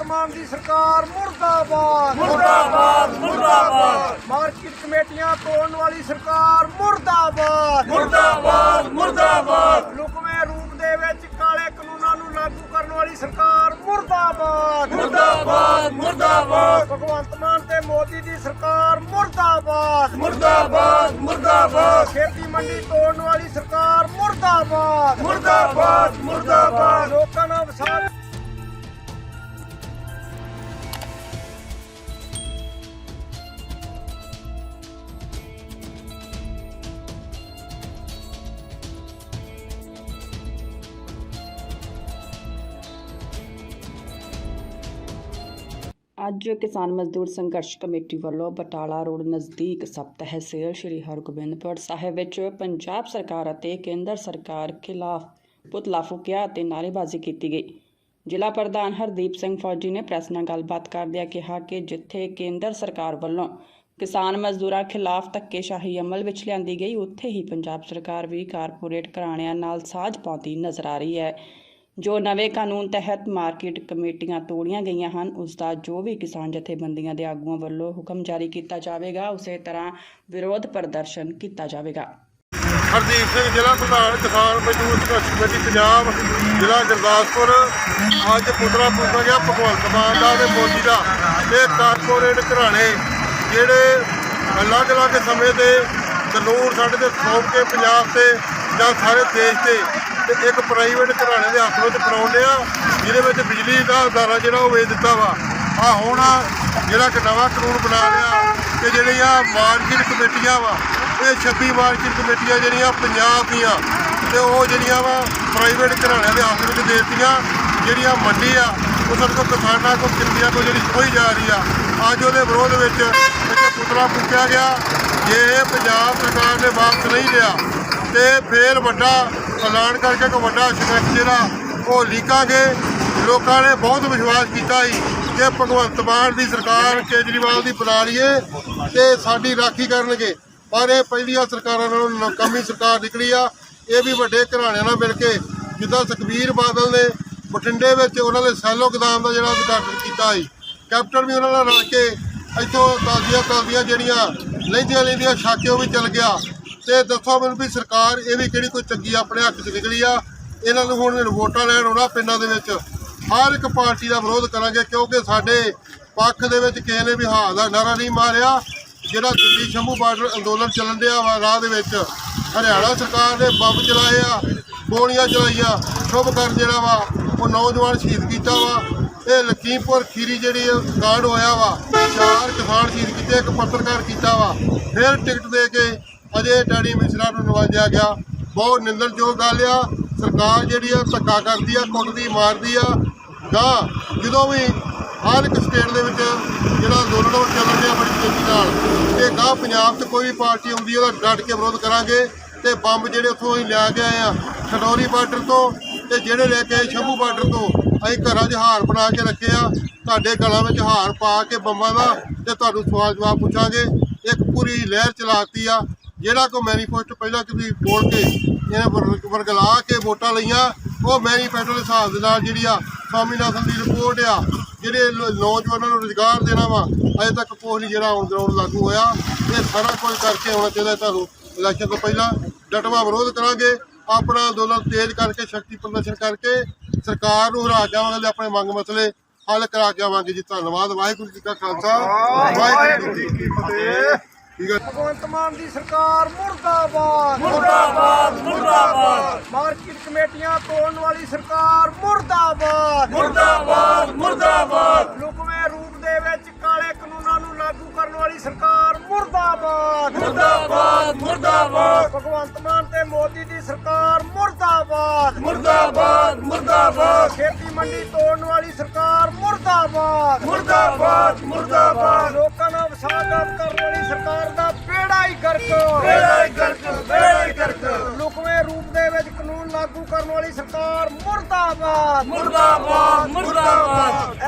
ਭਗਵੰਤ ਮਾਨ ਦੀ ਸਰਕਾਰ ਮੁਰਦਾਬਾਦ। ਮੁਰਦਾਬਾਦ ਮੁਰਦਾਬਾਦ। ਮਾਰਕੀਟ ਕਮੇਟੀਆਂ ਤੋੜਨ ਵਾਲੀ ਸਰਕਾਰ ਮੁਰਦਾਬਾਦ। ਮੁਰਦਾਬਾਦ ਮੁਰਦਾਬਾਦ। ਲੁਕਵੇਂ ਰੂਪ ਦੇ ਵਿੱਚ ਕਾਲੇ ਕਾਨੂੰਨਾਂ ਨੂੰ ਲਾਗੂ ਕਰਨ ਵਾਲੀ ਸਰਕਾਰ ਮੁਰਦਾਬਾਦ। ਮੁਰਦਾਬਾਦ ਮੁਰਦਾਬਾਦ। ਭਗਵੰਤ ਮਾਨ ਤੇ ਮੋਦੀ ਦੀ ਸਰਕਾਰ ਮੁਰਦਾਬਾਦ। ਮੁਰਦਾਬਾਦ ਮੁਰਦਾਬਾਦ। ਖੇਤੀ ਮੰਡੀ ਤੋੜਨ ਵਾਲੀ ਸਰਕਾਰ ਮੁਰਦਾਬਾਦ। ਮੁਰਦਾਬਾਦ ਮੁਰਦਾਬਾਦ। ਅੱਜ ਕਿਸਾਨ ਮਜ਼ਦੂਰ ਸੰਘਰਸ਼ ਕਮੇਟੀ ਵੱਲੋਂ ਬਟਾਲਾ ਰੋਡ ਨਜ਼ਦੀਕ ਸਬ ਤਹਿਸੀਲ ਸ਼੍ਰੀ ਹਰਗੋਬਿੰਦਪੁਰ ਸਾਹਿਬ ਵਿੱਚ ਪੰਜਾਬ ਸਰਕਾਰ ਅਤੇ ਕੇਂਦਰ ਸਰਕਾਰ ਖਿਲਾਫ ਪੁਤਲਾ ਫੂਕਿਆ ਅਤੇ ਨਾਅਰੇਬਾਜ਼ੀ ਕੀਤੀ ਗਈ। ਜ਼ਿਲ੍ਹਾ ਪ੍ਰਧਾਨ ਹਰਦੀਪ ਸਿੰਘ ਫੌਜੀ ਨੇ ਪ੍ਰੈਸ ਨਾਲ ਗੱਲਬਾਤ ਕਰਦਿਆਂ ਕਿਹਾ ਕਿ ਜਿੱਥੇ ਕੇਂਦਰ ਸਰਕਾਰ ਵੱਲੋਂ ਕਿਸਾਨ ਮਜ਼ਦੂਰਾਂ ਖਿਲਾਫ ਧੱਕੇਸ਼ਾਹੀ ਅਮਲ ਵਿੱਚ ਲਿਆਂਦੀ ਗਈ, ਉੱਥੇ ਹੀ ਪੰਜਾਬ ਸਰਕਾਰ ਵੀ ਕਾਰਪੋਰੇਟ ਘਰਾਣਿਆਂ ਨਾਲ ਸਾਝ ਪਾਉਂਦੀ ਨਜ਼ਰ ਆ ਰਹੀ ਹੈ। ਜੋ ਨਵੇਂ ਕਾਨੂੰਨ ਤਹਿਤ ਮਾਰਕੀਟ ਕਮੇਟੀਆਂ ਤੋੜੀਆਂ ਗਈਆਂ ਹਨ, ਉਸ ਦਾ ਜੋ ਵੀ ਕਿਸਾਨ ਜਥੇਬੰਦੀਆਂ ਦੇ ਆਗੂਆਂ ਵੱਲੋਂ ਹੁਕਮ ਜਾਰੀ ਕੀਤਾ ਜਾਵੇਗਾ, ਉਸੇ ਤਰ੍ਹਾਂ ਵਿਰੋਧ ਪ੍ਰਦਰਸ਼ਨ ਕੀਤਾ ਜਾਵੇਗਾ। ਹਰਦੀਪ ਸਿੰਘ, ਜ਼ਿਲ੍ਹਾ ਪ੍ਰਧਾਨ ਕਿਸਾਨ ਮਜ਼ਦੂਰ ਸੰਘਰਸ਼ ਕਮੇਟੀ ਪੰਜਾਬ, ਜ਼ਿਲ੍ਹਾ ਗੁਰਦਾਸਪੁਰ। ਅੱਜ ਪੁਤਲਾ ਫੂਕਿਆ ਗਿਆ ਭਗਵੰਤ ਮਾਨ ਦਾ ਤੇ ਮੋਦੀ ਦਾ ਇਹ ਕਾਰਪੋਰੇਟ ਘਰਾਣੇ, ਜਿਹੜੇ ਅਲੱਗ-ਅਲੱਗ ਸਮੇਂ ਦੇ ਕਾਨੂੰਨ ਸਾਡੇ ਤੇ ਥੋਪ ਕੇ ਪੰਜਾਬ ਤੇ ਜਾਂ ਸਾਰੇ ਦੇਸ਼ ਤੇ ਤੇ ਇੱਕ ਪ੍ਰਾਈਵੇਟ ਘਰਾਣੇ ਦੇ ਹੱਥ ਵਿੱਚ ਫੜਾਉਂਦੇ ਆ, ਜਿਹਦੇ ਵਿੱਚ ਬਿਜਲੀ ਦਾ ਅਦਾਰਾ ਜਿਹੜਾ ਉਹ ਵੇਚ ਦਿੱਤਾ ਵਾ। ਆ ਹੁਣ ਜਿਹੜਾ ਕਿ ਨਵਾਂ ਕਾਨੂੰਨ ਬਣਾ ਲਿਆ ਕਿ ਜਿਹੜੀਆਂ ਮਾਰਕੀਟ ਕਮੇਟੀਆਂ ਵਾ, ਇਹ 26 ਮਾਰਕੀਟ ਕਮੇਟੀਆਂ ਜਿਹੜੀਆਂ ਪੰਜਾਬ ਦੀਆਂ ਤੇ ਉਹ ਜਿਹੜੀਆਂ ਵਾ ਪ੍ਰਾਈਵੇਟ ਘਰਾਣਿਆਂ ਦੇ ਹੱਥ ਵਿੱਚ ਦੇ ਦਿੱਤੀਆਂ, ਜਿਹੜੀਆਂ ਮੰਡੀ ਆ, ਉਹ ਸਾਡੇ ਕੋਲ ਕਿਸਾਨਾਂ ਕੋਲ ਕਿੰਨੀਆਂ ਕੋ ਜਿਹੜੀ ਖੋਈ ਜਾ ਰਹੀ ਆ। ਅੱਜ ਉਹਦੇ ਵਿਰੋਧ ਵਿੱਚ ਇੱਕ ਪੁਤਲਾ ਫੂਕਿਆ ਗਿਆ, ਜੇ ਪੰਜਾਬ ਸਰਕਾਰ ਨੇ ਵਾਪਸ ਨਹੀਂ ਲਿਆ ਤੇ ਫੇਰ ਵੱਡਾ ਐਲਾਨ ਕਰਕੇ ਇੱਕ ਵੱਡਾ ਸੰਘਰਸ਼ ਜਿਹੜਾ ਉਹ ਲੀਕਾਂਗੇ। ਲੋਕਾਂ ਨੇ ਬਹੁਤ ਵਿਸ਼ਵਾਸ ਕੀਤਾ ਸੀ ਕਿ ਭਗਵੰਤ ਮਾਨ ਦੀ ਸਰਕਾਰ ਕੇਜਰੀਵਾਲ ਦੀ ਬਣਾ ਲਈਏ ਤੇ ਸਾਡੀ ਰਾਖੀ ਕਰਨਗੇ। ਪਰ ਇਹ ਪਹਿਲੀਆਂ ਸਰਕਾਰਾਂ ਨਾਲੋਂ ਨਕਾਮੀ ਸਰਕਾਰ ਨਿਕਲੀ ਆ। ਇਹ ਵੀ ਵੱਡੇ ਘਰਾਣਿਆਂ ਨਾਲ ਮਿਲ ਕੇ ਜਿੱਦਾਂ ਸੁਖਬੀਰ ਬਾਦਲ ਨੇ ਬਠਿੰਡੇ ਵਿੱਚ ਉਹਨਾਂ ਦੇ ਸੈਲੋ ਗੋਦਾਮ ਦਾ ਜਿਹੜਾ ਉਦਘਾਟਨ ਕੀਤਾ ਸੀ। ਕੈਪਟਨ ਵੀ ਉਹਨਾਂ ਨਾਲ ਰਲ ਕੇ ਇੱਥੋਂ ਤਾਜ਼ੀਆਂ ਤਾਜ਼ੀਆਂ ਜਿਹੜੀਆਂ ਲੈਂਦੀਆਂ ਲੈਂਦੀਆਂ ਉਹ ਵੀ ਚੱਲ ਗਿਆ। ਤੇ ਦੱਸੋ ਮੈਨੂੰ ਵੀ ਸਰਕਾਰ ਇਹ ਵੀ ਕਿਹੜੀ ਕੋਈ ਚੰਗੀ ਆਪਣੇ ਹੱਕ 'ਚ ਨਿਕਲੀ ਆ? ਇਹਨਾਂ ਨੂੰ ਹੁਣ ਵੋਟਾਂ ਲੈਣ ਆਉਣਾ ਪਿੰਡਾਂ ਦੇ ਵਿੱਚ। ਹਰ ਇੱਕ ਪਾਰਟੀ ਦਾ ਵਿਰੋਧ ਕਰਾਂਗੇ ਕਿਉਂਕਿ ਸਾਡੇ ਪੱਖ ਦੇ ਵਿੱਚ ਕਿਸੇ ਨੇ ਵੀ ਹਾਂ ਦਾ ਨਾਰਾ ਨਹੀਂ ਮਾਰਿਆ। ਜਿਹੜਾ ਦਿੱਲੀ ਸ਼ੰਭੂ ਬਾਰਡਰ ਅੰਦੋਲਨ ਚੱਲਣ ਡਿਆ ਵਾ ਰਾਹ ਦੇ ਵਿੱਚ, ਹਰਿਆਣਾ ਸਰਕਾਰ ਨੇ ਬੰਬ ਚਲਾਏ ਆ ਗੋਲੀਆਂ ਚਲਾਈਆਂ, ਸ਼ੁਭ ਕਰ ਜਿਹੜਾ ਵਾ, ਉਹ ਨੌਜਵਾਨ ਸ਼ਹੀਦ ਕੀਤਾ ਵਾ। ਇਹ ਲਖੀਮਪੁਰ ਖੀਰੀ ਜਿਹੜੀ ਇਹ ਕਾਂਡ ਹੋਇਆ ਵਾ, ਚਾਰ ਕਿਸਾਨ ਸ਼ਹੀਦ ਕੀਤੇ, ਇੱਕ ਪੱਤਰਕਾਰ ਕੀਤਾ ਵਾ। ਫਿਰ ਟਿਕਟ ਦੇ ਕੇ ਅਜੇ ਡੈਡੀ ਮਿਸ਼ਰਾ ਨੂੰ ਨਵਾਜਿਆ ਗਿਆ। ਬਹੁਤ ਨਿੰਦਣਯੋਗ ਗੱਲ ਆ। ਸਰਕਾਰ ਜਿਹੜੀ ਆ ਧੱਕਾ ਕਰਦੀ ਆ ਕੁੱਟਦੀ ਮਾਰਦੀ ਆ। ਗਾਂ ਜਦੋਂ ਵੀ ਹਰ ਇੱਕ ਸਟੇਟ ਦੇ ਵਿੱਚ ਜਿਹੜਾ ਅੰਦੋਲਨ ਉਹ ਚੱਲ ਰਿਹਾ ਬੜੀ ਤੇਜ਼ੀ ਨਾਲ ਤੇ ਗਾਂ ਪੰਜਾਬ 'ਚ ਕੋਈ ਵੀ ਪਾਰਟੀ ਆਉਂਦੀ ਆ, ਉਹਦਾ ਡਟ ਕੇ ਵਿਰੋਧ ਕਰਾਂਗੇ ਤੇ ਬੰਬ ਜਿਹੜੇ ਉੱਥੋਂ ਅਸੀਂ ਲਿਆ ਕੇ ਆਏ ਆ ਖਡੌਰੀ ਬਾਰਡਰ ਤੋਂ ਤੇ ਜਿਹੜੇ ਲੈ ਕੇ ਆਏ ਸ਼ੰਭੂ ਬਾਰਡਰ ਤੋਂ ਅਸੀਂ ਘਰਾਂ 'ਚ ਹਾਰ ਬਣਾ ਕੇ ਰੱਖੇ ਆ। ਤੁਹਾਡੇ ਗਲਾਂ ਵਿੱਚ ਹਾਰ ਪਾ ਕੇ ਬੰਬਾਂ ਦਾ ਤੇ ਤੁਹਾਨੂੰ ਸਵਾਲ ਜਵਾਬ ਪੁੱਛਾਂਗੇ। ਇੱਕ ਪੂਰੀ ਲਹਿਰ ਚਲਾਤੀ ਆ। ਜਿਹੜਾ ਕੋ ਮੈਨੀਫੈਸਟੋ ਪਹਿਲਾਂ ਤੁਸੀਂ ਬੋਲ ਕੇ ਇਹਨਾਂ ਵਰਗਲਾ ਕੇ ਵੋਟਾਂ ਲਈਆਂ, ਉਹ ਮੈਨੀਫੈਸਟੋ ਦੇ ਹਿਸਾਬ ਦੇ ਨਾਲ ਜਿਹੜੀ ਆ ਸਵਾਮੀਨਾਥਨ ਦੀ ਰਿਪੋਰਟ ਆ, ਜਿਹੜੇ ਨੌਜਵਾਨਾਂ ਨੂੰ ਰੁਜ਼ਗਾਰ ਦੇਣਾ ਵਾ, ਅਜੇ ਤੱਕ ਕੋਈ ਨਹੀਂ ਜਿਹੜਾ ਔਨ ਗਰਾਊਂਡ ਲਾਗੂ ਹੋਇਆ। ਇਹ ਸਾਰਾ ਕੁਝ ਕਰਕੇ ਆਉਣਾ ਚਾਹੀਦਾ ਤੁਹਾਨੂੰ ਇਲੈਕਸ਼ਨ ਤੋਂ ਪਹਿਲਾਂ। ਡਟਵਾ ਵਿਰੋਧ ਕਰਾਂਗੇ, ਆਪਣਾ ਅੰਦੋਲਨ ਤੇਜ਼ ਕਰਕੇ, ਸ਼ਕਤੀ ਪ੍ਰਦਰਸ਼ਨ ਕਰਕੇ, ਸਰਕਾਰ ਨੂੰ ਹਰਾ ਕੇ ਆਵਾਂਗੇ ਆਪਣੇ ਮੰਗ ਮਸਲੇ ਹੱਲ ਕਰਾ ਕੇ ਆਵਾਂਗੇ ਜੀ। ਧੰਨਵਾਦ। ਵਾਹਿਗੁਰੂ ਜੀ ਕਾ ਖਾਲਸਾ। ਵਾਹਿਗੁਰੂ ਜੀ ਕੀ ਫਤਿਹ। ਠੀਕ ਹੈ। ਭਗਵੰਤ ਮਾਨ ਦੀ ਸਰਕਾਰ ਮੁਰਦਾਬਾਦ। ਮੁਰਦਾਬਾਦ ਮੁਰਦਾਬਾਦ। ਮਾਰਕੀਟ ਕਮੇਟੀਆਂ ਤੋੜਨ ਵਾਲੀ ਸਰਕਾਰ ਮੁਰਦਾਬਾਦ। ਮੁਰਦਾਬਾਦ ਮੁਰਦਾਬਾਦ। ਲੁਕਵੇਂ ਰੂਪ ਦੇ ਵਿੱਚ ਕਾਲੇ ਕਾਨੂੰਨਾਂ ਨੂੰ ਲਾਗੂ ਕਰਨ ਵਾਲੀ ਸਰਕਾਰ ਮੁਰਦਾਬਾਦ। ਮੁਰਦਾਬਾਦ ਮੁਰਦਾਬਾਦ। ਭਗਵੰਤ ਮਾਨ ਤੇ ਮੋਦੀ ਦੀ ਸਰਕਾਰ ਮੁਰਦਾਬਾਦ। ਮੁਰਦਾਬਾਦ ਮੁਰਦਾਬਾਦ। ਖੇਤੀ ਮੰਡੀ ਤੋੜਨ ਵਾਲੀ ਸਰਕਾਰ ਮੁਰਦਾਬਾਦ। ਮੁਰਦਾਬਾਦ ਮੁਰਦਾਬਾਦ। ਲੋਕਾਂ ਨਾਲ ਵਿਸ਼ਵਾਸਘਾਤ ਕਰਨ ਮੁਰਦਾਬਾਦ ਮੁਰਦਾਬਾਦ ਮੁਰਦਾਬਾਦ